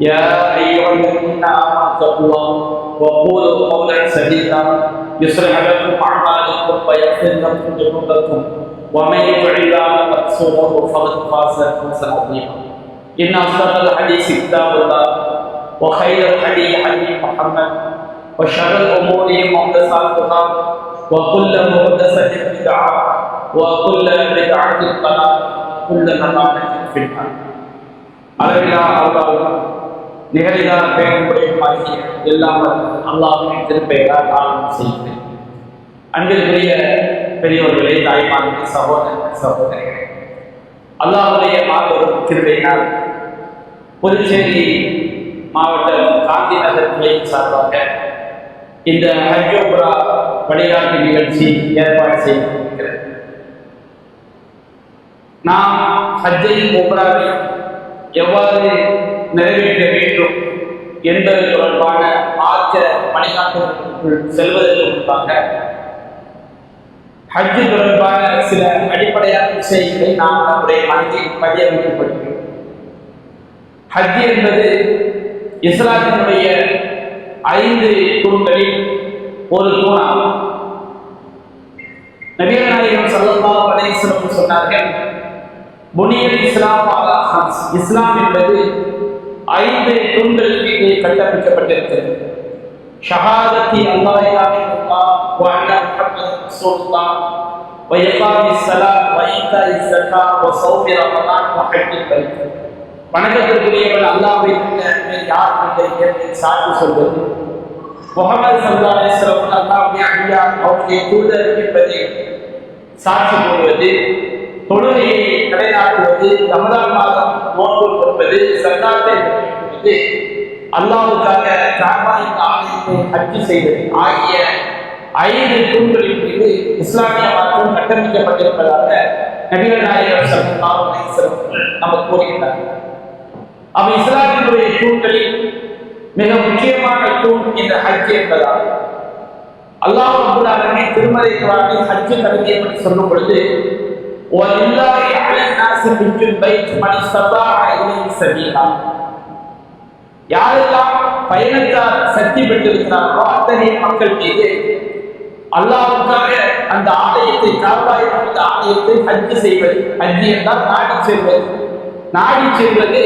يا أيها الذين آمنوا اتقوا الله وقولوا قولا سديدا. يصلح لكم أعمالكم ويغفر لكم ذنوبكم. ومن يطع الله ورسوله فقد فاز فوزا عظيما. إن أصدق الحديث كتاب الله وخير الحديث حديث محمد وشر الأمور محدثاتها وكل محدثة بدعة وكل بدعة ضلالة وكل ضلالة في النار. ألا الله நிகழிலா பேரன்புடையமாகிய எல்லாம் அல்லாஹின் திருப்பெயரால் ஆரம்பம் செய்கிறேன் அன்பிற்குரிய பெரியவர்களே தாய்மார்கள் சகோதரர்கள் சகோதரிகளே அல்லாவுடைய மாபெரும் கிருபையினால் புதுச்சேரி மாவட்டம் காந்தி நகர் கிளையின் சார்பாக இந்த ஹஜோபுரா வழிகாட்டு நிகழ்ச்சி ஏற்பாடு செய்யப்பட்டிருக்கிறது. நாம் ஹஜ்ஜையும் உம்ராவை எவ்வாறு நிறைவேற்ற வேண்டும் என்பது தொடர்பான மார்க்க வழிகாட்டுதலுக்குள் செல்வதற்கு முன்பாக ஹஜ்ஜு தொடர்பான சில அடிப்படையான விஷயங்களை நாம் நம்முடைய மனதில் பதியமைக்கப்படுகிறோம். ஹஜ் என்பது இஸ்லாத்தினுடைய ஐந்து தூண்களில் ஒரு தூணாகும் நவீனநாயகம் நாயகம் சல்லல்லாஹு அலைஹி வஸல்லம் சொன்னார்கள் புனியல் இஸ்லாம் அலா இஸ்லாம் என்பது ஐந்து தூண்கள் மீது கட்டமைக்கப்பட்டிருக்கிறது. ஷஹாதத்தி வணக்கத்திற்குரியவன் அல்லாஹ்வை யார் இல்லை என்று சாட்சி சொல்வது? முகமது சல்லா அலிஸ்லாம் அல்லாஹ்வுடைய அடியார் அவருடைய தூதர் என்பதை சாட்சி கூறுவது? தொழுகையை நிலைநாட்டுவது ரமதான் மாதம் நோன்பு கொடுப்பது சர்தாத்தை கொடுப்பது அல்லாவுக்காக காபாயின் ஆலயத்தை ஹஜ்ஜு செய்வது ஆகிய ஐந்து தூண்களின் மீது இஸ்லாமிய மார்க்கம் கட்டமைக்கப்பட்டிருப்பதாக நபிகள் நாயகர் சல்லாஹ் நமக்கு கூறுகின்றார் அவ இஸ்லாமினுடைய தூண்களில் மிக முக்கியமான தூண் இந்த ஹஜ் என்பதால் அல்லாஹ் அபுல்லாலுமே திருமலை குரானில் ஹஜ்ஜு கருதியை பற்றி சொல்லும் பொழுது وَلِلَّهِ عَلَى النَّاسِ حِجُّ الْبَيْتِ مَنِ اسْتَطَاعَ إِلَيْهِ سَبِيلًا யாரெல்லாம் பயணத்தால் சக்தி பெற்றிருக்கிறார்களோ அத்தகைய மக்கள் மீது அல்லாவுக்காக அந்த ஆலயத்தை காப்பாய் அந்த ஆலயத்தை ஹஜ்ஜு செய்வது ஹஜ்ஜி என்றால் நாடி செல்வது நாடி செல்வது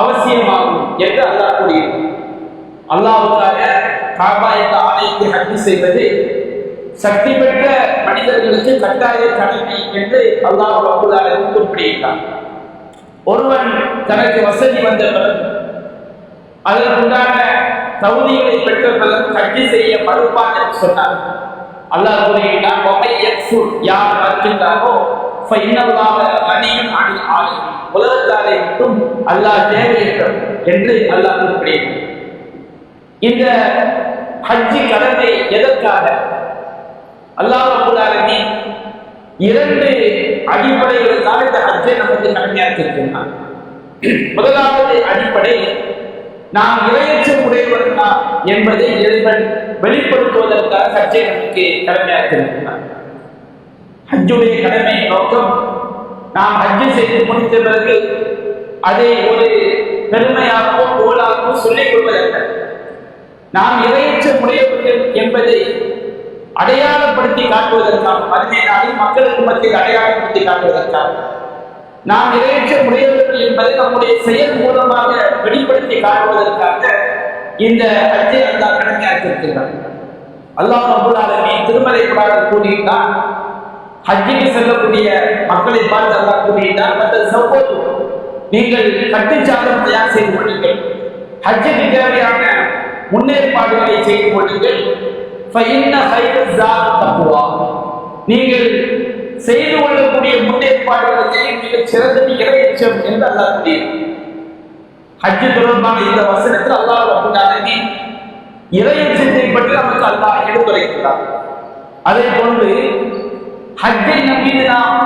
அவசியமாகும் என்று அல்லாஹ் கூறுகிறார் அல்லாவுக்காக காபா என்ற ஆலயத்தை ஹஜ்ஜு செய்வது சக்தி பெற்ற மனிதர்களுக்கு கட்டாய கடமை என்று அல்லாஹ் அபுல்லாலும் குறிப்பிடுகிறார் ஒருவன் தனக்கு வசதி வந்த பிறகு அதற்குண்டான தகுதிகளை பெற்ற பிறகு ஹஜ்ஜு செய்ய மறுப்பான் என்று சொன்னார் அல்லாஹ் கூறுகிறான் ஒமை யக்ஃபுர் யார் மறுக்கின்றாரோ ஃபைனல்லாஹ கனியும் அனில் உலகத்தாரை மட்டும் அல்லாஹ் தேவையற்றம் என்று அல்லாஹ் குறிப்பிடுகிறார் இந்த ஹஜ்ஜி கடமை எதற்காக? அல்லாஹ் அபுல்லாலுமே இரண்டு அடிப்படைகளுக்காக இந்த ஹஜ்ஜை நமக்கு கடமையாக்கியிருக்கின்றான் முதலாவது அடிப்படை நாம் இளையற்ற உடையவர்களா என்பதை இறைவன் வெளிப்படுத்துவதற்காக ஹஜ்ஜை நமக்கு கடமையாக்கியிருக்கின்றான் ஹஜ்ஜுடைய கடமை நோக்கம். நாம் ஹஜ்ஜு செய்து முடித்த பிறகு அதை ஒரு பெருமையாகவோ புகழாகவோ சொல்லிக் கொள்வதல்ல. நாம் இறையற்ற உடையவர்கள் என்பதை அடையாளப்படுத்தி காட்டுவதற்காக மதுமை மக்களுக்கு மத்தியில் அடையாளப்படுத்தி காட்டுவதற்காக. நாம் நிறைவேற்ற முடியவில்லை என்பதை நம்முடைய செயல் மூலமாக வெளிப்படுத்தி காட்டுவதற்காக இந்த ஹஜ்ஜை அல்லா கடமையாக்கி இருக்கிறார் அல்லாஹ் ரபுல் ஆலமீன் திருமலை குரான் கூறியிருந்தான் ஹஜ்ஜிக்கு செல்லக்கூடிய மக்களை பார்த்து அல்லாஹ் கூறியிருந்தார் மற்ற சப்போர்ட் நீங்கள் கட்டுச்சாதம் தயார் செய்து கொள்ளுங்கள். ஹஜ்ஜுக்கு தேவையான முன்னேற்பாடுகளை செய்து கொள்ளுங்கள். நீங்கள் செய்து கொள்ளக்கூடிய முன்னேற்பாடுகளை மிகச் சிறந்தது இறையச்சம் என்று அல்லாஹ் கூறியது தொடர்பான இந்த வசனத்தில் அல்லாஹ் ரபுல்லாலுமே இறையச்சத்தை பற்றி நமக்கு அல்லாஹ் எடுத்துரைக்கிறார். அதே போன்று ஹஜ்ஜை நம்பி நாம்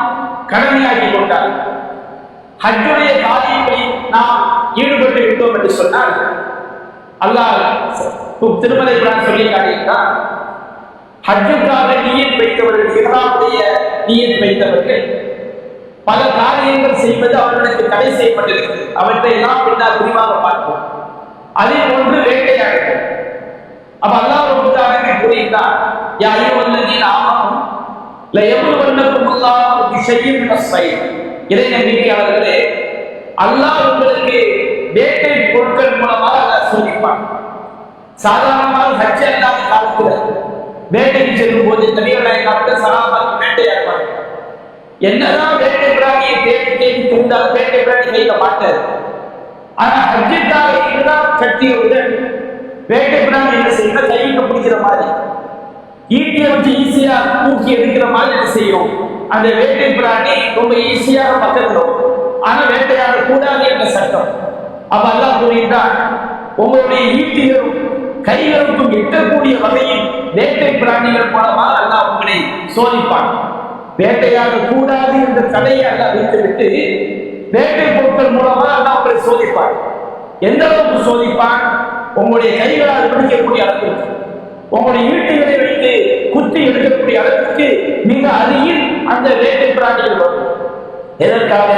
கடமையாகி கொண்டார் ஹஜ்ஜுடைய காரியங்களில் நாம் ஈடுபட்டு விட்டோம் என்று சொன்னால் அல்லாஹ் திருமலை குரான் சொல்லி காட்டுகிறார் ஹஜ்ஜுக்காக நீயத் வைத்தவர்கள் இஹ்ராமுடைய நீயத் வைத்தவர்கள் பல காரியங்கள் செய்வது அவர்களுக்கு தடை செய்யப்பட்டிருக்கிறது. அவற்றை எல்லாம் பின்னால் விரிவாக பார்ப்போம். அதே போன்று வேட்டையாடுகள் அப்ப அல்லாஹ் ரபுல்லாஹி கூறினார் யா அய்யுஹல்லதீன ஆமனு எவ்வளவு யபுலுவன்னகுமுல்லாஹு பிஷையின் மினஸ் ஸைத் இறை நம்பிக்கையாளர்களே அல்லாஹ் உங்களுக்கு வேட்டை பொருட்கள் மூலமாக அல்லாஹ் சோதிப்பான். சாதாரணமாக ஹஜ் அல்லாத காலத்துல வேட்டைக்கு செல்லும் போது நபிகளை காலத்தில் சாதாரணமாக வேட்டையாடுவாங்க என்னதான் வேட்டை பிராணியை தேடி தேடி தெரிந்தால் வேட்டை பிராணி கையில மாட்டார். ஆனா ஹஜ்ஜிற்காக இதுதான் கட்டியவுடன் வேட்டை பிராணி என்ன செய்யணும் கையில பிடிக்கிற மாதிரி. ஈட்டியை வச்சு ஈஸியா தூக்கி எடுக்கிற மாதிரி என்ன செய்யும்? அந்த வேட்டை பிராணி ரொம்ப ஈஸியாக பக்கத்துல ஆனா வேட்டையாட கூடாது என்ற சட்டம். அப்ப அல்லாஹ் கூறுகின்றான் உங்களுடைய ஈட்டிகளும் கைகளுக்கும் எட்டக்கூடிய வகையில் வேட்டை பிராணிகள் மூலமாக அல்லாஹ் உங்களை சோதிப்பான். வேட்டையாக கூடாது என்ற தடையை அல்லாஹ் வைத்துவிட்டு வேட்டை பொருட்கள் மூலமாக அல்லாஹ் உங்களை சோதிப்பான். எந்த அளவுக்கு சோதிப்பான்? உங்களுடைய கைகளால் பிடிக்கக்கூடிய அளவிற்கு. உங்களுடைய ஈட்டுகளை வைத்து குத்தி எடுக்கக்கூடிய அளவிற்கு மிக அருகில் அந்த வேட்டை பிராணிகள் வரும். எதற்காக?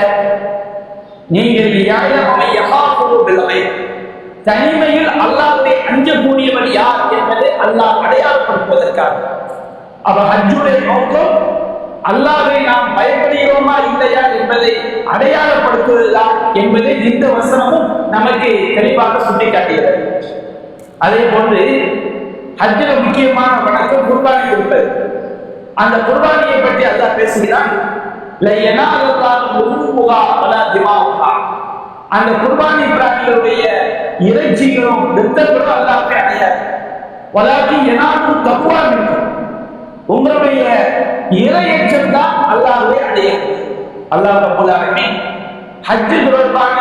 நீங்கள் யாரை? யகாபுருபில்லை தனிமையில் அல்லாஹ்வை அஞ்சக்கூடியவன் யார் என்பதை அல்லாஹ் அடையாளப்படுத்துவதற்காக. அவ ஹஜ்ஜுடைய நோக்கம் அல்லாவை நாம் பயப்படுகிறோமா இல்லையா என்பதை அடையாளப்படுத்துவதுதான் என்பதை இந்த வசனமும் நமக்கு தெளிவாக சுட்டிக்காட்டுகிறது. அதே போன்று ஹஜ்ஜில் முக்கியமான வணக்கம் குர்பானி கொடுப்பது அந்த குர்பானியை பற்றி அல்லா பேசுகிறான் அந்த குர்பானி பிராணிகளுடைய இறைச்சிகளும் ரத்தங்களும் அல்லாமே அடையாது வலாக்கி எனாக்கும் தப்புவா இருக்கும் உங்களுடைய இறையச்சம் தான் அல்லாவே அடையாது அல்லாஹ் ரபுல்லாலுமே ஹஜ்ஜு ஹஜ் தொடர்பான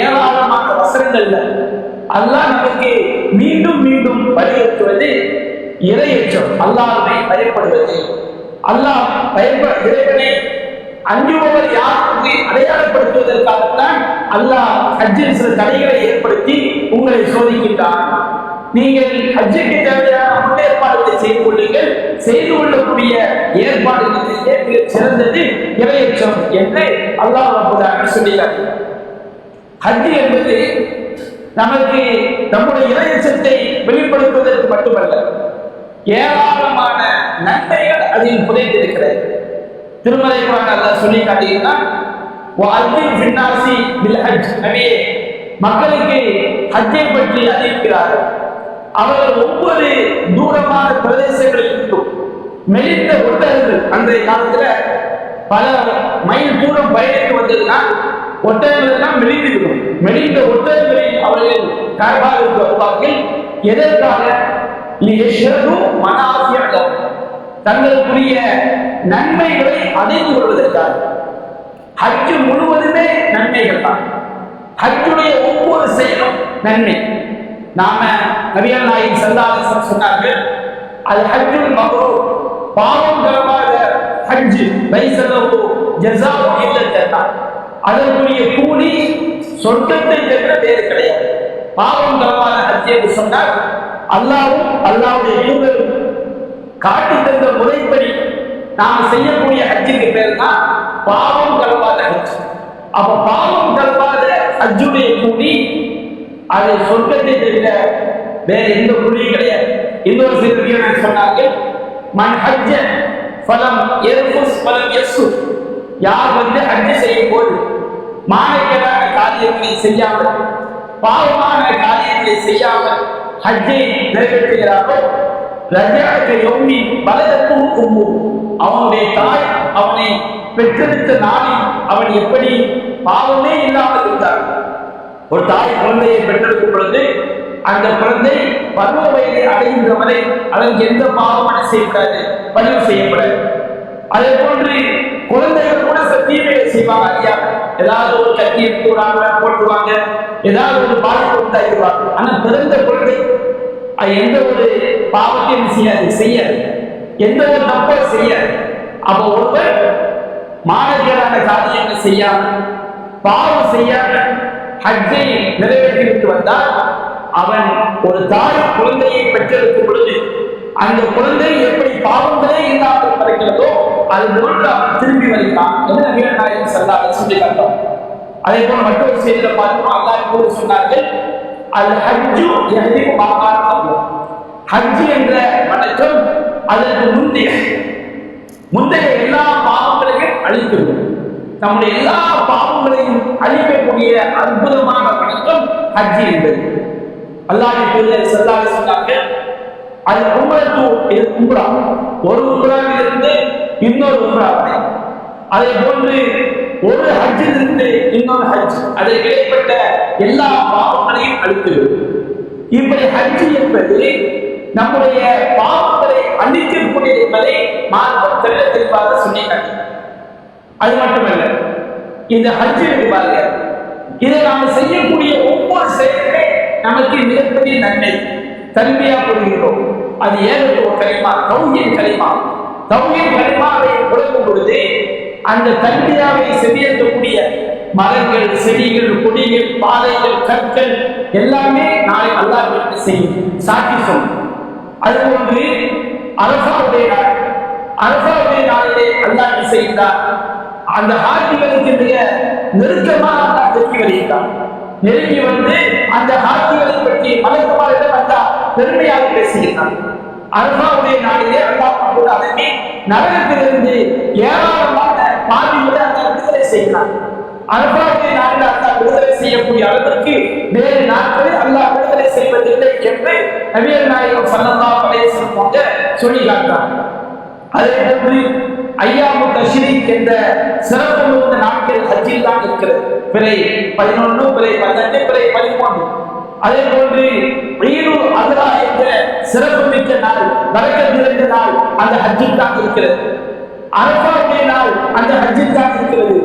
ஏராளமான வசனங்கள்ல அல்லாஹ் நமக்கு மீண்டும் மீண்டும் வலியுறுத்துவது இறையச்சம் அல்லாஹ்வை பயப்படுவது. அல்லாஹ் பயப்பட இறைவனை அஞ்சுபவர் யாருக்கு அடையாளப்படுத்துவதற்காகத்தான் அல்லாஹ் ஹஜ்ஜில் சில தடைகளை ஏற்படுத்தி உங்களை சோதிக்கின்றான். நீங்கள் ஹஜ்ஜுக்கு தேவையான முன்னேற்பாடுகளை செய்து கொள்ளுங்கள். செய்து கொள்ளக்கூடிய ஏற்பாடுகளிலேயே மிக சிறந்தது இறையச்சம் என்று அல்லாஹ் ரப்பதாக சொல்லினார் ஹஜ் என்பது நமக்கு நம்முடைய இளையச்சத்தை வெளிப்படுத்துவதற்கு மட்டுமல்ல ஏராளமான நன்மைகள் அதில் புதைந்திருக்கிறது. திருமலை குரான் அல்லாஹ் சொல்லி காட்டுகிறான் வாழ்வில் பின்னாசி பில் ஹஜ். நபியே மக்களுக்கு ஹஜ்ஜை பற்றி அறிவிக்கிறார்கள். அவர்கள் ஒவ்வொரு தூரமான பிரதேசங்களில் இருந்தும் மெலிந்த ஒட்டகங்கள் அன்றைய காலத்துல பல மைல் தூரம் பயணித்து வந்ததுன்னா ஒட்டகங்கள் எல்லாம் மெலிந்திருக்கும் மெலிந்த ஒட்டகங்களை அவர்கள் கார்பாக வருவார்கள் எதற்காக? மனாசியாக தங்களுக்குரிய நன்மைகளை அடைந்து கொள்வதற்காக. ஹஜ்ஜு முழுவதுமே நன்மைகள் தான். ஹஜ்ஜுடைய ஒவ்வொரு செயலும் நன்மை. நாம நபிகள் நாயின் சல்லாசம் சொன்னார்கள் அது ஹஜ்ஜுல் மகரோ பாவம் கரமாக ஹஜ்ஜு லைசலவு ஜஸாவு இல்லை ஜன்னா அதற்குரிய கூலி சொர்க்கத்தை தவிர வேறு கிடையாது. பாவம் தரமான ஹஜ் என்று சொன்னால் அல்லாவும் அல்லாவுடைய தூதரும் காட்டி தந்த முறைப்படி நாம் செய்யக்கூடிய ஹஜ்ஜுக்கு பேர் தான் பாவம் கலவாத ஹஜ். அப்ப பாவம் கலவாத ஹஜ்ஜுடைய கூலி அது சொர்க்கத்தை தவிர வேற எந்த கூலியும் கிடையாது. இன்னொரு சிறுவர்கள் சொன்னார்கள் மண் ஹஜ்ஜ ஃபலம் எர்ஃபுஸ் பலம் எஸ்ஸு யார் வந்து ஹஜ்ஜ செய்யும் போது மாணவியரான காரியங்களை செய்யாமல் பாவமான காரியங்களை செய்யாமல் ஹஜ்ஜை நிறைவேற்றுகிறாரோ ரஜாக்க யோமி உம்மு அவனுடைய தாய் அவனை பெற்றெடுத்த நாளில் அவன் எப்படி பாவமே இல்லாமல் இருந்தார் ஒரு தாய் குழந்தையை பெற்றெடுக்கும் பொழுது அந்த குழந்தை பருவ வயதை அடைகின்ற வரை அதற்கு எந்த பாவமான செய்யக்கூடாது பதிவு செய்யப்படாது. அதே போன்று குழந்தைகள் கூட சத்தியமே செய்வாங்க ஐயா. ஏதாவது ஒரு கத்தி எடுத்து விடாம போட்டுருவாங்க. ஏதாவது ஒரு பாதிப்பு உண்டாக்கிடுவாங்க. ஆனா பிறந்த குழந்தை எந்த ஒரு பாவத்தையும் செய்யாது செய்யாது. எந்த ஒரு தப்பும் செய்யாது. அப்ப ஒருவர் மாணவியரான காரியங்கள் செய்யாம பாவம் செய்யாம ஹஜ்ஜை நிறைவேற்றி விட்டு வந்தால் அவன் ஒரு தாய் குழந்தையை பெற்றெடுக்கும் பொழுது அந்த குழந்தை எப்படி பாவங்களே இல்லாமல் கிடைக்கிறதோ அது போன்று அவன் திரும்பி வருகிறான் என்று நவீன நாயகம் செல்லாத சொல்லி காட்டோம் அதே போல மற்றொரு செய்தியில பார்த்தோம் அல்லாஹ் சொன்னார்கள் அது ஹஜ்ஜு எஹ்தி மாகாணம் ஹஜ் என்ற வணக்கம் அதற்கு முந்தைய முந்தைய எல்லா பாவங்களையும் அழித்துவிடும் நம்முடைய எல்லா பாவங்களையும் அழிக்கக்கூடிய அற்புதமான வணக்கம் ஹஜ் என்பது. அல்லாஹ் தூதர் செல்லாத சொன்னாங்க அது உம்ரத்து உம்ரா. ஒரு உம்ராவிலிருந்து இன்னொரு உம்ரா அதே போன்று ஒரு ஹஜ்ஜிலிருந்து இன்னொரு ஹஜ். அதில் இடைப்பட்ட எல்லா பாவங்களையும் அழித்துவிடும் இப்படி ஹஜ் என்பது நம்முடைய பாவங்களை அழிக்கக்கூடிய என்பதை மார்க்கம் தெல்ல தெளிவாக சொல்லி அது மட்டுமல்ல இந்த ஹஜ் இருக்கு பாருங்க. இதை நாம் செய்யக்கூடிய ஒவ்வொரு செயலுமே நமக்கு மிகப்பெரிய நன்மை. தன்மையா புரிகிறோம் அது ஏகத்துவ கலிமா தௌஹீத் கலிமா தௌஹீத் கலிமாவை கொடுக்கும் பொழுது அந்த தன்மையாவை செவியேற்கக்கூடிய மரங்கள் செடிகள் கொடிகள் பாதைகள் கற்கள் எல்லாமே நாளை அல்லாஹ் செய்யும். சாட்சி சொல்லும் அது போன்று அரசாவுடைய நாள். அரசாவுடைய நாளிலே அல்லாஹ் என்ன செய்கிறார் அந்த ஹாஜிகளுக்கு மிக நெருக்கமாக அல்லாஹ் நெருங்கி வருகிறார் நெருங்கி வந்து அந்த ஹாஜிகளை பற்றி மலக்குமாரிடம் அல்லாஹ் பெருமையாக பேசுகிறார் அரசாவுடைய நாளிலே அல்லாஹ் அப்போது அதனை நரகத்திலிருந்து ஏராளமான பாதிகளை அல்லாஹ் விடுதலை செய்கிறார். அரசாவுடைய நாளில் அல்லாஹ் விடுதலை செய்யக்கூடிய அளவிற்கு வேறு நாட்களில் அல்லா விடுதலை செய்வதில்லை என்று நபியல் நாயகம் சல்லல்லாஹு அலைஹி போன்ற அவங்க சொல்லி காட்டுறாங்க அதே போன்று ஐயாமு தஷ்ரீக் என்ற சிறப்பு மிகுந்த நாட்கள் ஹஜ்ஜில் தான் இருக்கிறது. பிறை பதினொன்று பிறை பதினெட்டு பிறை பதிமூன்று. அதே போன்று ஈடு அல்ரா என்ற சிறப்பு மிக்க நாள் வரக்கத் நிறைந்த நாள் அந்த ஹஜ்ஜில் தான் இருக்கிறது. அரபாவுடைய நாள் அந்த ஹஜ்ஜில் தான் இருக்கிறது.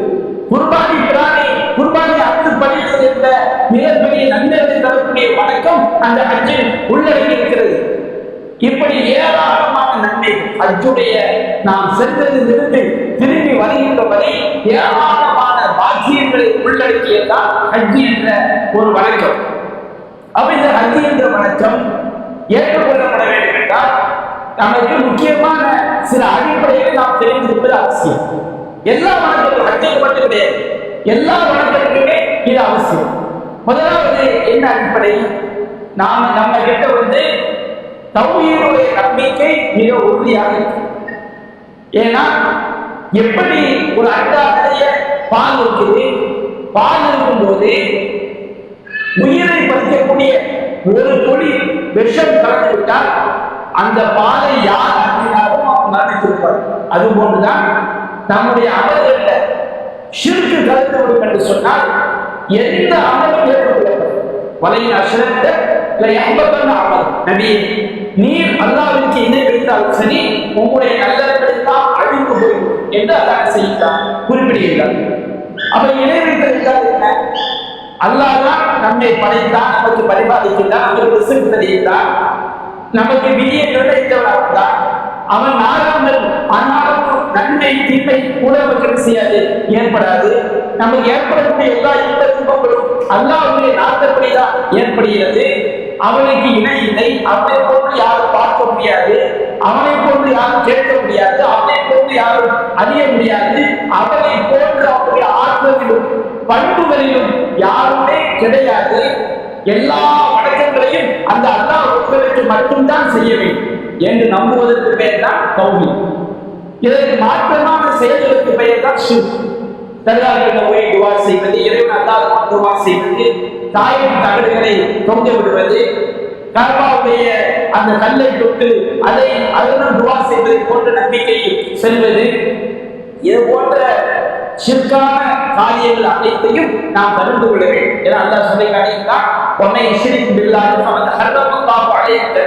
குர்பானி பிராணி குர்பானி அத்து பணிகள் என்ற மிகப்பெரிய நன்மைகளை தரக்கூடிய வணக்கம் அந்த ஹஜ்ஜில் உள்ளடங்கி இருக்கிறது. இப்படி ஏராளமான நன்மை ஹஜ்ஜுடைய நாம் சென்றதிலிருந்து திரும்பி வருகின்ற வரை ஏராளமான பாக்கியங்களை உள்ளடக்கியதான் ஹஜ் என்ற ஒரு வணக்கம். அப்ப இந்த ஹஜ் என்ற வணக்கம் ஏற்றுக்கொள்ளப்பட வேண்டும் என்றால் நமக்கு முக்கியமான சில அடிப்படைகளை நாம் தெரிந்திருப்பது அவசியம். எல்லா வணக்கங்களும் ஹஜ்ஜுக்கு மட்டும் கிடையாது எல்லா வணக்கத்துக்குமே இது அவசியம். முதலாவது என்ன அடிப்படை? நாம் நம்ம கிட்ட வந்து தௌஹீதுடைய நம்பிக்கை மிக உறுதியாக இருக்கு. ஏன்னா எப்படி ஒரு அண்டாடைய பால் இருக்குது? பால் இருக்கும்போது உயிரை பறிக்கக்கூடிய ஒரு துளி விஷம் கலந்து விட்டால் அந்த பாதை யார் அருந்தினாலும் அவன் மரணித்திருப்பார் அது போன்றுதான் நம்முடைய அமல்கள்ல சிறுக்கு கலந்து விடும் என்று சொன்னால் எந்த அமலும் ஏற்படுத்தப்படும் வலையின் அசரத்த இல்லை ஐம்பத்தொன்னு அமல். நபி நீர் அல்லாவிற்கு இணை வைத்தால் சரி உங்களுடைய நல்லவர்களெல்லாம் அழிந்து போய்விடும் என்று அல்லாஹ் செய்கிறார் குறிப்பிடுகிறார் அப்ப இணை வைத்தல் என்றால் என்ன? அல்லாஹ் தான் நம்மை படைத்தான் நமக்கு பரிபாலிக்கின்றான் நமக்கு ரிசல்ட் தருகின்றான். நமக்கு விதியை நிர்ணயித்தவனாக தான் அவன் நாடாமல் ஆனாலும் நன்மை தீமை கூட செய்யாது. ஏற்படாது. நமக்கு ஏற்படக்கூடிய எல்லா இன்ப துன்பங்களும் அல்லாவுடைய நாட்டப்படிதான் ஏற்படுகிறது. அவனுக்கு இணை இல்லை. அவனை போன்று யாரும் பார்க்க முடியாது. அவனை போன்று யாரும் கேட்க முடியாது. அவனை போன்று யாரும் அறிய முடியாது. அவனை போன்று அவனுடைய ஆற்றலிலும் பண்புகளிலும் யாருமே கிடையாது. எல்லா வணக்கங்களையும் அந்த அல்லாஹ் ஒருவருக்கு மட்டும்தான் செய்ய வேண்டும் என்று நம்புவதற்கு பெயர் தான் கௌமி. இதற்கு மாற்றமான செயல்களுக்கு பெயர் தான் ஷிர்க். தர்காக்களில் போய் துவா செய்வது இறைவன் அல்லாத துவா செய்வது தாயின் தகடுகளை தொங்க விடுவது கர்பாவுடைய அந்த கல்லை தொட்டு அதை அதனுடன் துவா செய்வதை போன்ற நம்பிக்கை செல்வது இது போன்ற சிற்கான காரியங்கள் அனைத்தையும் நாம் தெரிந்து கொள்ள வேண்டும். என அல்லாஹ் சொல்லி காட்டியிருக்கான் உன்னை ஷிரிக் பில்லாஹி ஃபமன் ஹர்ரமல்லாஹு அலைஹி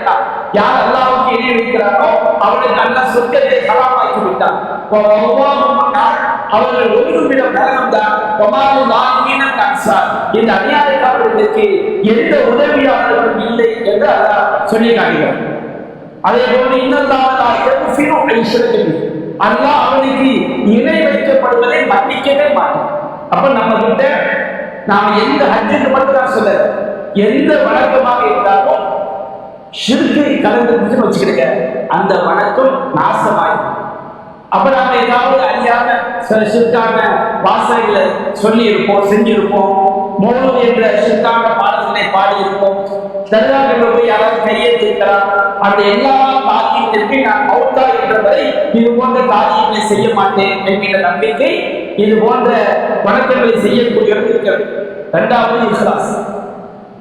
யார் அல்லாஹ்வுக்கு இணை வைக்கிறானோ அவனுக்கு அல்லாஹ் சொர்க்கத்தை ஹராமாக்கி விட்டான். வல்லாஹு நார் அவர்கள் ஒழுங்குமிடம் நரகம் தான். ஒமாலு நான்மீன கன்சார் இந்த அநியாயக்காரர்களுக்கு எந்த உதவியாளர்களும் இல்லை என்று அல்லாஹ் சொல்லி காட்டுகிறார் அதே போல இன்னும் அல்லாஹ் அவனுக்கு இணை வைக்கப்படுவதை மன்னிக்கவே மாட்டோம். அப்ப நம்ம கிட்ட நாம எந்த ஹஜ்ஜுக்கு மட்டும் நான் சொல்ல எந்த வணக்கமாக இருந்தாலும் ஷிர்கை கலந்துருச்சுன்னு வச்சுக்கிடுங்க. அந்த வணக்கம் நாசமாயிடும். அப்ப நாம ஏதாவது அறியாத சில சிற்கான வாசனைகளை சொல்லி இருப்போம் செஞ்சிருப்போம் மோகம் என்ற சிற்கான பாடல்களை பாடியிருப்போம். இருப்போம் தர்காக்கள் போய் யாராவது கையெழுத்து இருக்கிறார் அந்த எல்லா காரியத்திற்கு நான் மௌத்தா என்ற இது போன்ற காரியங்களை செய்ய மாட்டேன் என்கிற நம்பிக்கை இது போன்ற வணக்கங்களை செய்யக்கூடியவர்கள் இருக்கிறது. இரண்டாவது இஸ்லாஸ்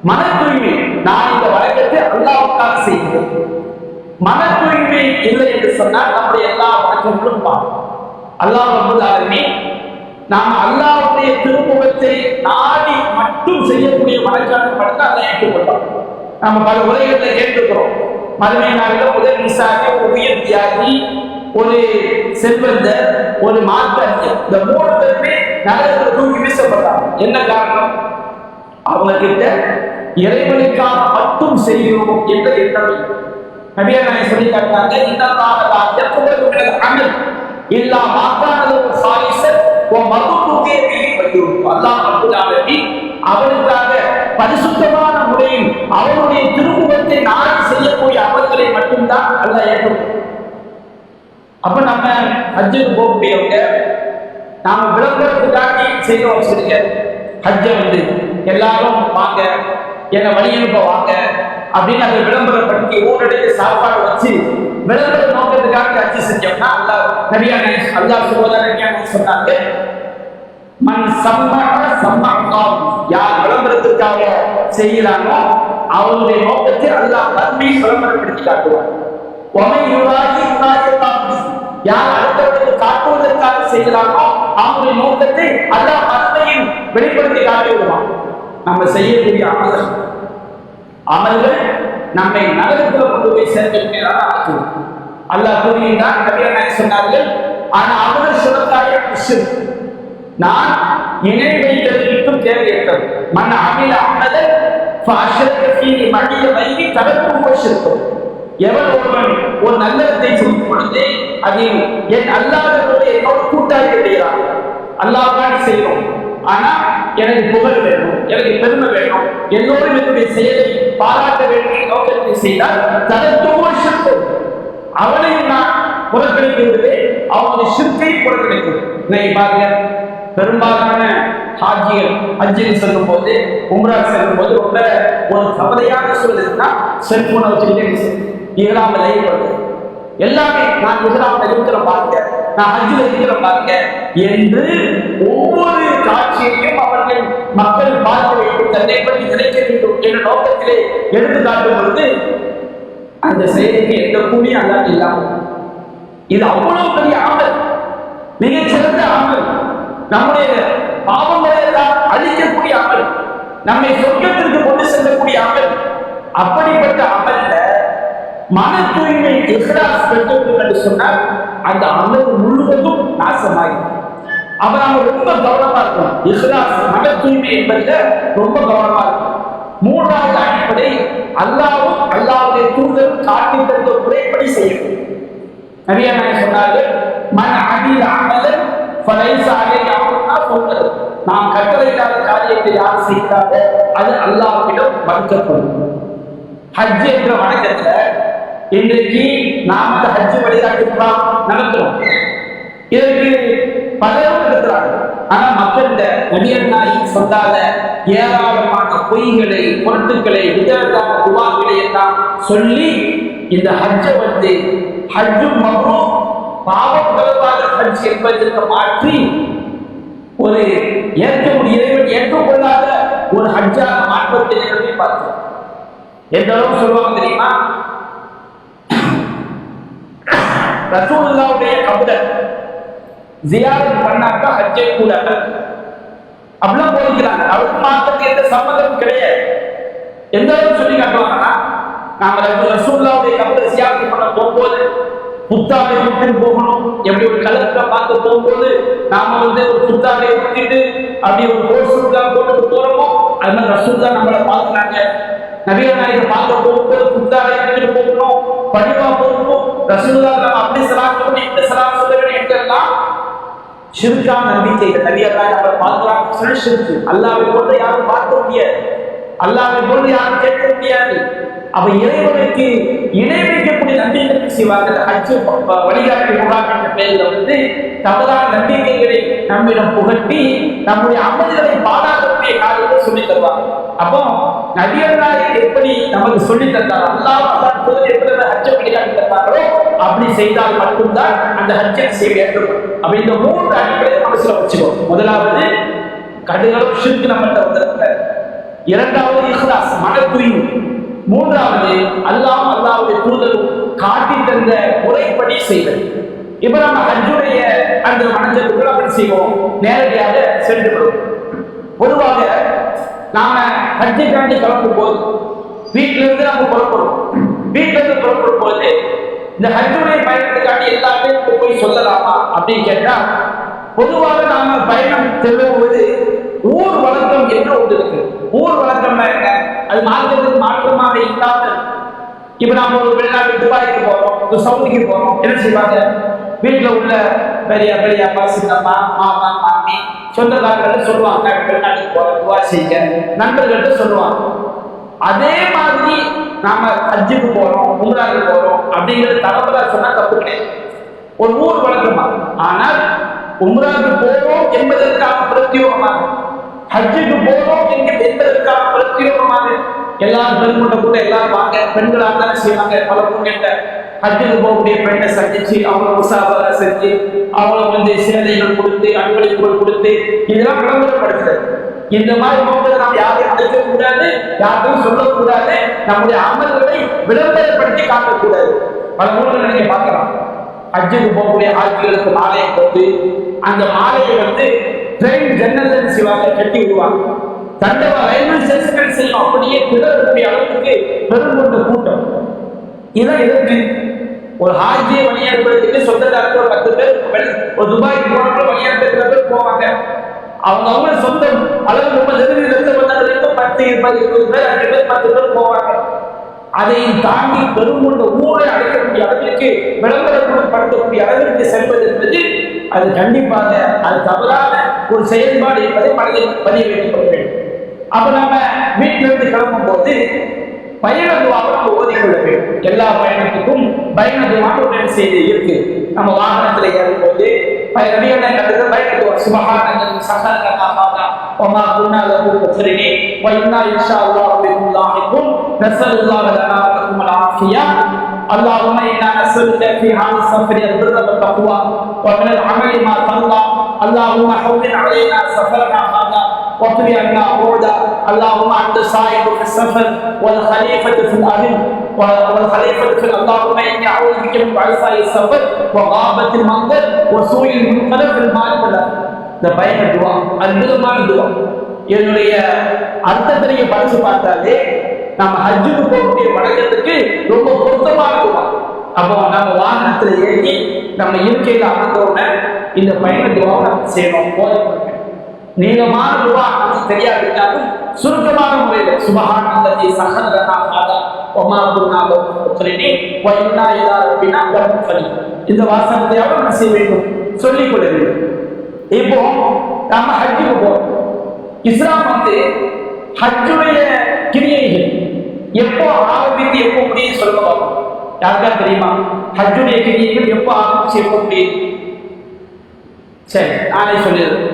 மன தூய்மை நான் இந்த வழக்கத்தை அல்லாவுக்காக செய்கிறேன். மன தூய்மை இல்லை என்று சொன்னால் நம்முடைய எல்லா வழக்கங்களும் பாடும் அல்லாஹ் ரபுல்லாலுமே நாம் அல்லாவுடைய திருமுகத்தை நாடி மட்டும் செய்யக்கூடிய வழக்கான படத்தை அதை ஏற்றுக்கொள்ளலாம் நம்ம பல உரைகளில் கேட்டுக்கிறோம் மறுமை நாளில் முதல் விசாரி ஒரு உயர் தியாகி ஒரு செல்வந்தர் ஒரு மாற்றறிஞர் இந்த மூணு பேருமே நரகத்தில் தூக்கி வீசப்பட்டாங்க. என்ன காரணம்? அவங்க கிட்ட இறைவனுக்காக மட்டும் செய்கிறோம் என்ற எண்ணம் இல்லை. சொல்லி காட்டாங்க இன்னல்லாஹ் யக்பலு அமல். இல்லா மா சாலிசன் உன் மதுகுகே பிஹி வஜ்ஹு அல்லாஹ் அவனுக்காக பரிசுத்தமான அவனுடைய திருமுகத்தை நாடி செய்யக்கூடிய அமல்களை மட்டும்தான் அல்ல ஏற்படும் அப்ப நம்ம ஹஜ்ஜுக்கு போகக்கூடியவங்க நாம விளம்பரத்துக்காண்டி செய்யறோம் வச்சிருக்க ஹஜ்ஜை வந்து எல்லாரும் வாங்க என்னை வழி அனுப்ப வாங்க அப்படின்னு அதை விளம்பரப்படுத்தி ஊரடைய சாப்பாடு வச்சு விளம்பர நோக்கத்துக்காக ஹஜ்ஜு செஞ்சோம்னா அல்லாஹ் நபியான அல்லாஹ் சுபோதன சொன்னாங்க. மண் சம்மக சம்மகம் யார் விளம்பரத்திற்காக செய்கிறாங்களோ அவருடைய நோக்கத்தை அல்லாஹ் நன்மை விளம்பரப்படுத்தி காட்டுவார் யார் அடுத்தவர்களுக்கு காட்டுவதற்காக செய்கிறானோ அவருடைய நோக்கத்தை அல்லாஹ் நன்மையும் வெளிப்படுத்தி காட்டுவான் நம்ம செய்யக்கூடிய அமல்கள். அமல்கள் நம்மை நகரத்தில் கொண்டு போய் சேர்க்கக்கூடியதாக ஆக்குவோம் அல்லாஹ் கூறுகின்றான் சொன்னார்கள் ஆனா அவர் சுரத்தாய நான் இணை வைத்ததற்கும் தேவையற்றது. மண் அமில அமலன் ஃபாஷரக ஃபீஹி மடிய வைகி தகர்க்கும் போஷிருக்கும் எவன் ஒருவன் ஒரு நல்லதை செய்யும் பொழுது அதில் என் அல்லாதவரோடு என்னோட கூட்டாளி கிடையாது அல்லாதான் செய்யணும் ஆனா எனக்கு புகழ் வேணும் எனக்கு பெருமை வேணும் எல்லோரும் என்னுடைய செயலை பாராட்ட வேண்டிய நோக்கத்தை செய்தால் தகர்க்கும் சிற்பம் அவனையும் நான் புறக்கணித்து அவனுடைய சிற்கை புறக்கணிக்கும். இன்னைக்கு பாருங்க பெரும்பாலான ஹாஜிகள் ஹஜ்ஜில் செல்லும் போது உம்ரா செல்லும் போது ரொம்ப ஒரு கவலையான சூழல்னா செல்போனை வச்சுக்கிட்டே இகலாம லைவ் எல்லாமே நான் இஹ்ராமில் இருக்கிற பாருங்க நான் ஹஜ்ஜில் இருக்கிற பாருங்க என்று ஒவ்வொரு காட்சியையும் அவர்கள் மக்கள் பார்க்க வேண்டும் தன்னை பற்றி நினைக்க வேண்டும் என்ற நோக்கத்திலே எடுத்து காட்டும் பொழுது அந்த செயலுக்கு எந்த கூலியும் அல்லாஹ் இல்லாமல் இது அவ்வளவு பெரிய ஆமல் மிகச்சிறந்த ஆமல் நம்முடைய பாவங்களை எல்லாம் அழிக்கக்கூடிய அமல் நம்மை சொர்க்கத்திற்கு கொண்டு செல்லக்கூடிய அமல் அப்படிப்பட்ட அமல்ல மன தூய்மை இஹ்லாஸ் பெற்றது என்று சொன்னால் அந்த அமல் முழுவதும் நாசமாகி அப்ப நம்ம ரொம்ப கவனமா இருக்கணும். இஹ்லாஸ் மன தூய்மை என்பதுல ரொம்ப கவனமா இருக்கும் மூன்றாவது அடிப்படை அல்லாவும் அல்லாவுடைய தூதரும் காட்டி தந்த முறைப்படி செய்யும் நிறைய சொன்னார்கள் மன அடில் அமலன் ஃபலைஸ நாம் கட்டளையிடாத காரியத்தை யார் செய்கிறாரோ அது அல்லாஹ்விடம் மறுக்கப்படும். ஹஜ் என்ற வணக்கத்துல இன்றைக்கு நாம் இந்த ஹஜ் வழிகாட்டு முகாம் நடத்துறோம். இதற்கு பலரும் இருக்கிறார்கள். ஆனா மக்கள் இந்த நடிகர் சொல்லாத ஏராளமான பொய்களை பொருட்களை விதவிதமான துவாக்களை எல்லாம் சொல்லி இந்த ஹஜ்ஜை வந்து ஹஜ்ஜும் மப்ரூ பாவம் தொடர்பாக ஹஜ் என்பதற்கு மாற்றி ஒரு ஏற்கக்கூடிய இறைவன் ஏற்றுக்கொள்ளாத ஒரு ஹஜ்ஜாக மாற்றத்தை நிகழ்வை பார்த்தோம் எந்த அளவு சொல்லுவாங்க தெரியுமா? ரசூலுல்லாவுடைய கபுதர் ஜியாரத் பண்ணாக்க ஹஜ்ஜை கூட அப்படிலாம் போதிக்கிறாங்க. அவருக்கு மாற்றத்துக்கு எந்த சம்மந்தமும் கிடையாது. எந்த அளவுக்கு சொல்லி காட்டுவாங்கன்னா நாங்கள் ரசூல்லாவுடைய கபுதர் ஜியாரத் பண்ண போகும்போது புத்தாடை விட்டு போகணும். எப்படி ஒரு கலர்ல பார்க்க போகும்போது நாம வந்து ஒரு புத்தாடை விட்டுட்டு அப்படி ஒரு கோர்ஸ் போட்டு போறோமோ அது மாதிரி ரசூல்லா நம்மளை பார்த்துனாங்க நவீன நாயகர் பார்க்க போகும்போது புத்தாடை விட்டுட்டு போகணும் பணிவா போகணும். ரசூல்லா நம்ம அப்படி சலாம் சொல்லணும் இந்த சலாம் சொல்லணும் என்றெல்லாம் ஷிர்கான நம்பிக்கை. நபியல்லா நம்மளை பார்க்கலாம் சொல்லி சிறுக்கு அல்லாவை போன்று யாரும் பார்க்க முடியாது. அல்லாவை போன்று யாரும் கேட்க முடியாது. அப்ப இறைவனுக்கு இணை வைக்கக்கூடிய நம்பிக்கை செய்வார்கள் அச்சு வழிகாட்டி முகாக்கின்ற பெயரில் வந்து தவறான நம்பிக்கைகளை நம்மிடம் புகட்டி நம்முடைய அமல்களை பாராட்டக்கூடிய காரியத்தை சொல்லி தருவாங்க. அப்போ நடிகர்களாக எப்படி நமக்கு சொல்லி தந்தார் அல்லாஹ் அல்லாஹ் எப்படி ஹஜ்ஜை வழிகாட்டி தந்தார்களோ அப்படி செய்தால் மட்டும்தான் அந்த ஹஜ்ஜை செய்ய வேண்டும். அப்ப இந்த மூன்று அடிப்படையை மனசுல வச்சுக்கோம் முதலாவது கடுகளவு ஷிர்க் நம்மகிட்ட வந்திருக்கிறார். இரண்டாவது இஹ்லாஸ் மன மூன்றாவது அல்லாஹ் அல்லாவுடைய தூதரும் காட்டி தந்த முறைப்படி செய்வது. இப்ப நம்ம ஹஜ்ஜுடைய அந்த மனஞ்சத்துக்குள்ள அப்படி செய்வோம். நேரடியாக சென்று பொதுவாக நாம ஹஜ்ஜை தாண்டி கிளம்பும் போது வீட்டில இருந்து நம்ம புறப்படுவோம். வீட்டில இருந்து புறப்படும் போது இந்த ஹஜ்ஜுடைய பயணத்துக்காண்டி எல்லாமே போய் சொல்லலாமா அப்படின்னு கேட்டா பொதுவாக நாம பயணம் செல்லும்போது ஊர் வழக்கம் என்று ஒன்று இருக்கு ஊர் வழக்கம் என்ன? அது மார்க்கத்துக்கு மாற்றமாக இல்லாத இப்ப நாம ஒரு வெளிநாட்டு துபாய்க்கு போறோம் ஒரு சவுதிக்கு போறோம் என்ன செய்வாங்க? வீட்டுல உள்ள பெரிய பெரிய அப்பா சின்னம்மா மாமா மாமி சொந்தக்காரர்கள் சொல்லுவாங்க வெளிநாட்டுக்கு போற துவா செய்ய நண்பர்கள் சொல்லுவாங்க. அதே மாதிரி நாம ஹஜ்ஜுக்கு போறோம் உம்ராவுக்கு போறோம் அப்படிங்கிறது தகவலா சொன்னா தப்பு கிடையாது. ஒரு ஊர் வழக்கமா? ஆனால் உம்ராவுக்கு போவோம் என்பதற்காக பிரத்யோகமாக. ஹஜ்ஜுக்கு போவோம் என்பதற்காக பிரத்யோகமாக. எல்லாரும் பெருமண்ட கூட எல்லாரும் வாங்க. பெண்களாக தானே செய்வாங்க. பல பொண்ணுகிட்ட ஹஜ்ஜுக்கு போகக்கூடிய பெண்ணை சந்திச்சு அவங்களை முசாபரா செஞ்சு அவங்களுக்கு வந்து சேலைகள் கொடுத்து அன்பளிப்புகள் கொடுத்து இதெல்லாம் விளம்பரப்படுத்துறது இந்த மாதிரி போகும்போது நாம் யாரையும் அழைக்க கூடாது யாருக்கும் சொல்லக்கூடாது. நம்முடைய அமல்களை விளம்பரப்படுத்தி காட்டக்கூடாது. பல ஊர்களை நீங்க பார்க்கலாம். ஹஜ்ஜுக்கு போகக்கூடிய ஆட்சிகளுக்கு மாலையை போட்டு அந்த மாலையை வந்து ட்ரெயின் ஜன்னல் சிவாவை கட்டி விடுவாங்க. தண்டவா ரயில்வே ஸ்டேஷன் செல்லும். அப்படியே திடக்கூடிய அளவுக்கு பெரும் கொண்ட கூட்டம். இதான் எதற்கு ஒரு ஹாஜியை வழியனுப்புறதுக்கு சொந்தக்காரங்க ஒரு பத்து பேர் ஒரு துபாய்க்கு போனப்போ வழியனுப்புற பேர் போவாங்க? அவங்க அவங்க சொந்த அளவு ரொம்ப நெருங்கி நெருங்க வந்தவங்களுக்கு பத்து இருபது இருபது பேர் அஞ்சு பேர் பத்து பேர் போவாங்க. அதை தாண்டி பெருங்கொண்ட ஊரை அடைக்கக்கூடிய அளவிற்கு விளம்பரப்படுத்தக்கூடிய அளவிற்கு செல்வது என்பது அது கண்டிப்பாக அது தவறான ஒரு செயல்பாடு என்பதை மனதில் பதிய வைத்துக் கொள்ள வேண்டும் அப்ப நம்ம வீட்டிலிருந்து கிளம்பும் போது பயண துவாவை நம்ம ஓதிக்கொள்ள வேண்டும் எல்லா பயணத்துக்கும் பயண துவான்னு ஒரு செய்தி இருக்கு நம்ம வாகனத்துல ஏறும் போது நபியான கண்டது பயண துவா சுபஹானல்லாஹி சஹரனா ஹாதா வமா குன்னா லஹு முக்ரினீன் வ இன்னா இன்ஷா அல்லாஹ் பிக்கும் லாஹிகும் நஸலுல்லாஹ லனா வ லக்கும் العافيه اللهم انا نسالك في هذا السفر البر والتقوى ومن العمل ما ترضى اللهم حول علينا سفرنا هذا واطوي عنا بعدا اللهم انت صاحب في السفر والخليفه في الارض والخليفه في اللهم اني اعوذ بك من بعثاء السفر وغابه المنظر وسوء المنقلب في المال والارض இந்த பயண துவா அற்புதமான துவா என்னுடைய அர்த்தத்தை நீங்க படிச்சு பார்த்தாலே நம்ம ஹஜ்ஜுக்கு போகக்கூடிய வணக்கத்துக்கு ரொம்ப பொருத்தமாக இருக்கும்? அப்போ நம்ம வாகனத்துல ஏறி நம்ம இயற்கையில அமர்ந்தோடனே இந்த பயணத்துவாக நம்ம செய்யணும். போதப்படும் நீளமான துவா நமக்கு தெரியாவிட்டாலும் சுருக்கமான முறையில் சுபஹான் அல்லதி சஹரனா ஹாதா ஒமா குருனா லோகத்திலே வைனா இலா ரப்பினா இந்த வாசகத்தையாவது நம்ம செய்ய வேண்டும்? சொல்லிக் கொள்ள வேண்டும் இப்போ நம்ம ஹஜ்ஜுக்கு போறோம். இஸ்லாம் வந்து ஹஜ்ஜுடைய கிரியைகள். எப்போ ஆரம்பித்து எப்போ முடியும் சொல்லுங்க பார்ப்போம் யாருக்கா தெரியுமா? ஹஜ்ஜுடைய கிரியைகள் எப்போ ஆரம்பிச்சு எப்போ முடியும்? சரி நானே சொல்லிடுறேன்.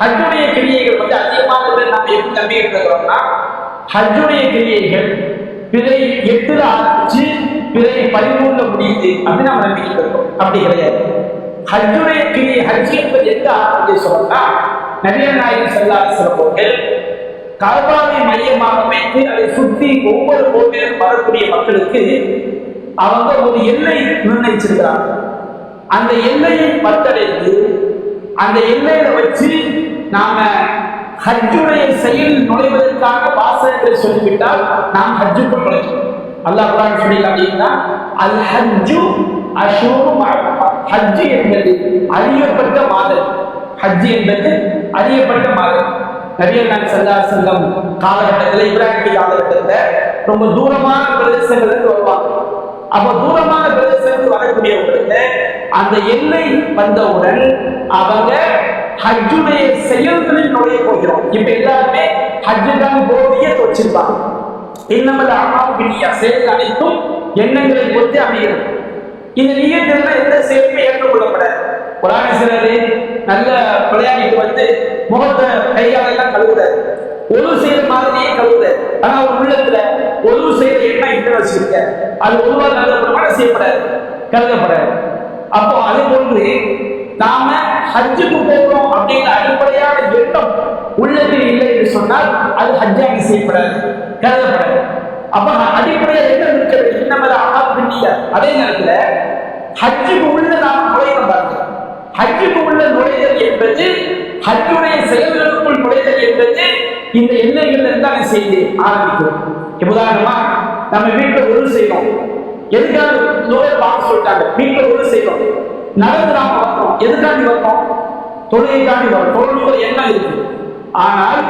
ஹஜ்ஜுடைய கிரியைகள் வந்து அதிகமான பேர் நம்ம எப்படி நம்பிக்கிட்டு இருக்கிறோம்னா ஹஜ்ஜுடைய கிரியைகள் பிறை எட்டுல ஆரம்பிச்சு பிறை பதிமூணுல முடியுது அப்படின்னு நம்ம நம்பிக்கிட்டு இருக்கோம் அப்படி கிடையாது. ஹஜ்ஜுடைய கிரியை ஹஜ் என்பது எந்த ஆரம்பிச்சு சொல்லணும்னா நபிய நாயகன் செல்லாத சிறப்போர்கள் கர்பாவை மையமாக வைத்து அதை சுற்றி ஒவ்வொரு கோட்டையிலும் வரக்கூடிய மக்களுக்கு அவங்க ஒரு எல்லை நிர்ணயிச்சிருக்கிறாங்க. அந்த எல்லையை பத்தடைந்து அந்த எல்லையில வச்சு நாம ஹஜ்ஜுடைய செயல் நுழைவதற்காக வாசகங்களை சொல்லிவிட்டால் நாம் ஹஜ்ஜுக்கு நுழைக்கிறோம் அல்லாஹ் குரான் சொல்லி அப்படின்னா அல் ஹஜ்ஜு அஷூரு ஹஜ்ஜு என்பது அறியப்பட்ட மாதம் ஹஜ்ஜு என்பது அறியப்பட்ட மாதம் நபிகள் நாயகம் சங்கம் காலகட்டத்தில் இப்ராஹிம் காலகட்டத்தில் ரொம்ப தூரமான பிரதேசங்களுக்கு வருவாங்க. அப்ப தூரமான பிரதேசங்களுக்கு வரக்கூடியவங்களுக்கு அந்த எல்லை வந்தவுடன் அவங்க ஹஜ்ஜுடைய செயல்களில் நுழைய போகிறோம். இப்ப எல்லாருமே ஹஜ்ஜுக்கான போதிய வச்சிருப்பாங்க இன்னமல்ல அம்மாவும் பிடியா செயல் அனைத்தும் எண்ணங்களை பொறுத்து அமைகிறது. இந்த நீயத்தில் எந்த செயலுமே ஏற்றுக்கொள்ளப்படாது. குரான் சிலரு நல்ல விளையாடிட்டு வந்து முகத்தை கைகாலெல்லாம் கழுவுறாரு ஒரு செய்யற மாதிரியே கழுவுறாரு ஆனா அவர் உள்ளத்துல ஒரு செய்யற எண்ணம் என்ன வச்சிருக்க? அது ஒழுவா நல்ல செய்யப்படாது கருதப்படாது அப்போ அது போன்று நாம ஹஜ்ஜுக்கு போகிறோம் அப்படிங்கிற அடிப்படையான எண்ணம் உள்ளத்தில் இல்லை என்று சொன்னால் அது ஹஜ்ஜாக செய்யப்படாது கருதப்படாது அப்ப அடிப்படையாக என்ன இருக்கிறது? இன்னமது அமல் பின்னிய. அதே நேரத்துல ஹஜ்ஜுக்கு உள்ள நாம் நுழையணும் பாருங்க ஹஜ்ஜுக்கு உள்ள நுழைதல் என்பது ஹஜ்ஜுடைய செயல்களுக்குள் நுழைதல் என்பது இந்த எல்லைகள் இருந்தால் செய்து ஆரம்பிக்கும். உதாரணமா நம்ம வீட்டில் உருள் செய்யணும் எதுக்காக நோய் பார்க்க சொல்லிட்டாங்க? வீட்டில் உருள் செய்யணும் நடந்து நாம வரணும் எதுக்காண்டி வரணும் தொழுகைக்காண்டி வரும் தொழுகை எண்ணம் இருக்கு. ஆனால்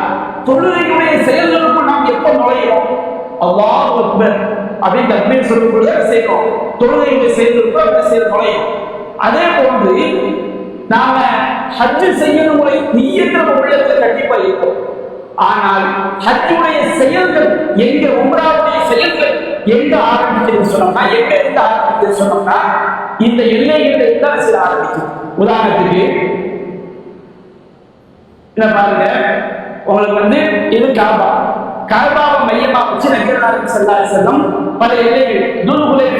தொழுகையுடைய செயல்களுக்குள் நாம் எப்ப நுழையிறோம்? அல்லாஹ் அக்பர் அப்படின்னு தக்பீர் சொல்லக்கூடிய செய்யணும் தொழுகையுடைய செயல்களுக்கு என்ன செய்ய நுழையும். அதே போன்று நாம ஹஜ்ஜு செய்யணும் முறை நீயற்ற உள்ளத்தில் கண்டிப்பா இருக்கும். ஆனால் ஹஜ்ஜுடைய செயல்கள் எங்க உம்ராவுடைய செயல்கள் எங்க ஆரம்பிக்குதுன்னு சொன்னோம்னா எங்க இருந்து ஆரம்பிக்குதுன்னு சொன்னோம்னா இந்த எல்லைகள் எல்லாம் சில ஆரம்பிக்கும் உதாரணத்துக்கு என்ன பாருங்க. உங்களுக்கு வந்து இது காபா. காபாவை மையமா வச்சு நபிகள் செல்லாத ஸல்லல்லாஹு அலைஹி பல எல்லைகள் துல்குலை